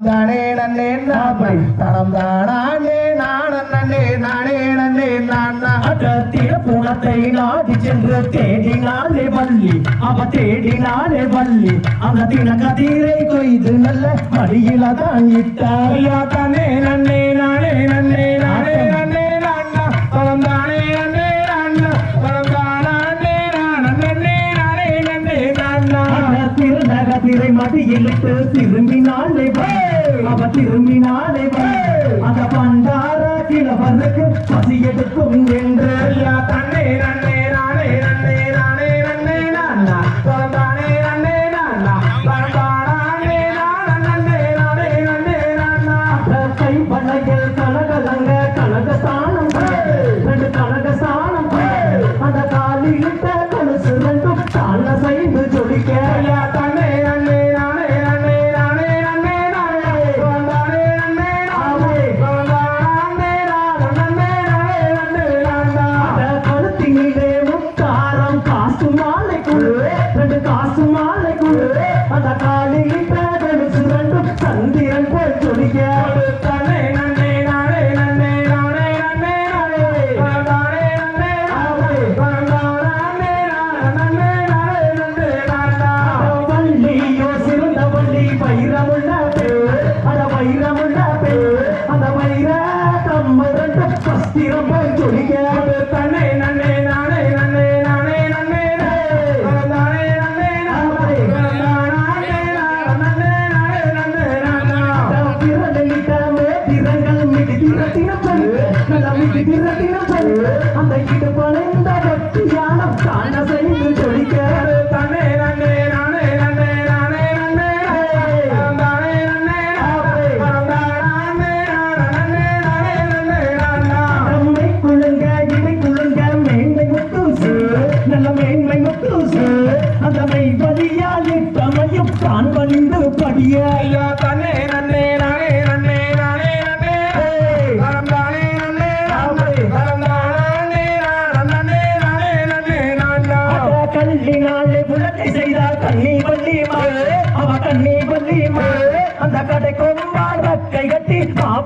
தானே நன்னே நாப்பை தனம் தானே நானே நானே நன்னே நானா அடத்திட புணத்தை நாடி சென்று தேடினாலே வள்ளி அவ தேடினாலே வள்ளி அந்த தின கதிரை கொய்து நல்ல மடியில தான் இட்டார் ஐயா தானே நன்னே நானே நன்னே நானே நன்னே நானா தனம் தானே நன்னே நானா தனம் தானே நானே நன்னே நானே நன்னே நானா திரும்பினாலே வள்ளி. வள்ளி. அந்த பண்டார கிழவருக்கு பசி எடுக்கும் என்று ரெண்டும் வஸ்திரம் போல் ஜொலிக்க நன்னே நானே நன்னே நானே நன்னே நானே நன்னே நானே அந்த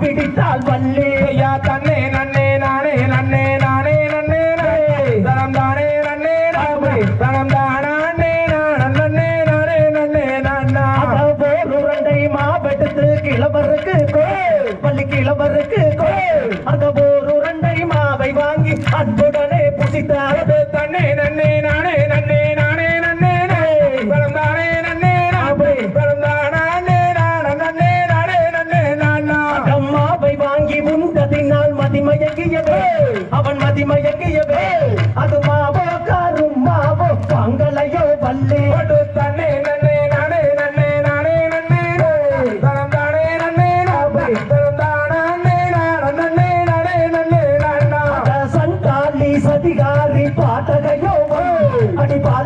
மாப்பிடித்தால் வள்ளி. ஐயா தன்னே நன்னே நானே நன்னே நானே நன்னே நானே. தனம் தானே நன்னே நானே. தனம் தானே நானே நானே நன்னே நானா. அட போருரண்டை மாவெடுத்து கிழவருக்கு கோல். வள்ளி கிழவருக்கு கோல். அந்த போருரண்டை மாவை வாங்கி அன்புடனே புசித்தார். தன்னே நன்னே நானே நன்னே நானே அவன் மதிமயங்கியவே அது மாவோ காரும் மாவோ பங்களையோ படு தன்னே நன்னே நானே நன்னே நானே நன்னே தனம் தானே நன்னே நானே. தனம் தானே நானே நன்னே நானே நன்னே நானா. அட சண்டாளி சதிகாரி பாட்டகையோ அடி பாடகையோ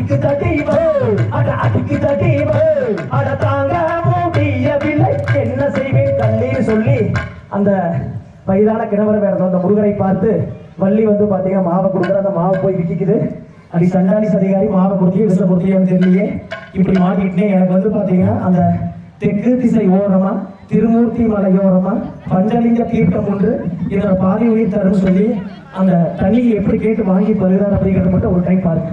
அடிக்கு தடிவ? அட அடிக்கு தடிவ? அட தாங்க முடியவில்லை என்ன செய்வேன்? தண்ணீர் சொல்லி அந்த வயதான கிணவர் வேற அந்த முருகரை பார்த்து வள்ளி வந்து பாத்தீங்கன்னா மாவை கொடுக்குற அந்த மாவை போய் விக்கிக்குது. அப்படி சண்டாளி சதிகாரி மாவை கொடுத்து விசில கொடுத்தியான்னு தெரியலையே. இப்படி மாட்டிக்கிட்டே எனக்கு வந்து பாத்தீங்கன்னா அந்த தெற்கு திசை ஓரமா திருமூர்த்தி மலையோரமா பஞ்சலிங்க தீர்த்தம் ஒன்று இதோட பாதி உயிர் தரும் சொல்லி அந்த தண்ணியை எப்படி கேட்டு வாங்கி பருகிறார் அப்படிங்கிறது மட்டும் ஒரு டைம் பாருங்க.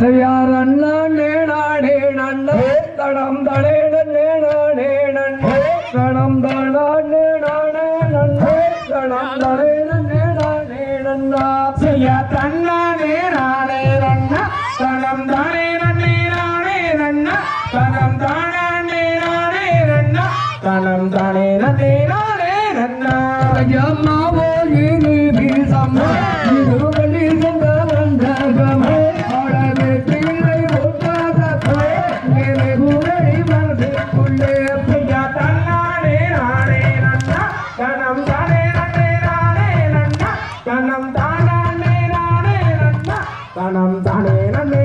யார் அண்ணா நேடாடே நன்னே தடம் தடே நன்னே நானே நன்னே தடம் தடானே நானே நன்னே தடம் தடே நன்னே நானே நன்னா செய்யா தன்னானே நானே நன்னா தடம் தானே நன்னே நானே நன்னா தடம் தானே நானே நன்னா தடம் தானே நன்னே நானே நன்னா ஐயம்மாவோ தனம் தானே நானே தனம் தானே நன்னே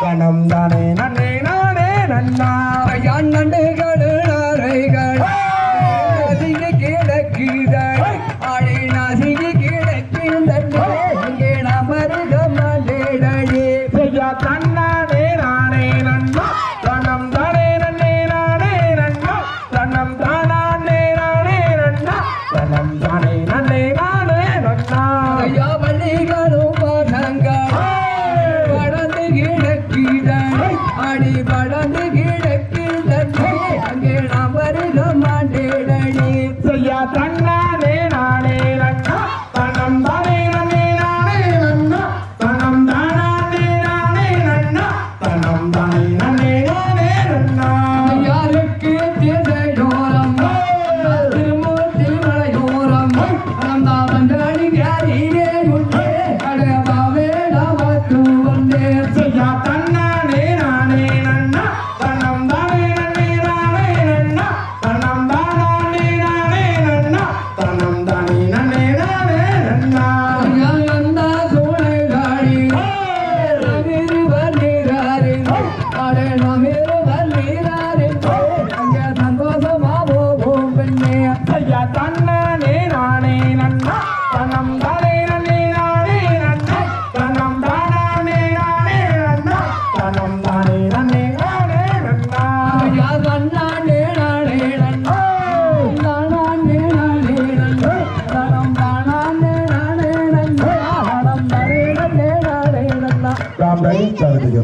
கணம் தானே நன்னே நானே நன்னாரையான் நண்டுகள் அடிபடந்து கிடக்கும்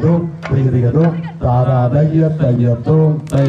தையதும் திரியதும் தாராதைய தையதும் தை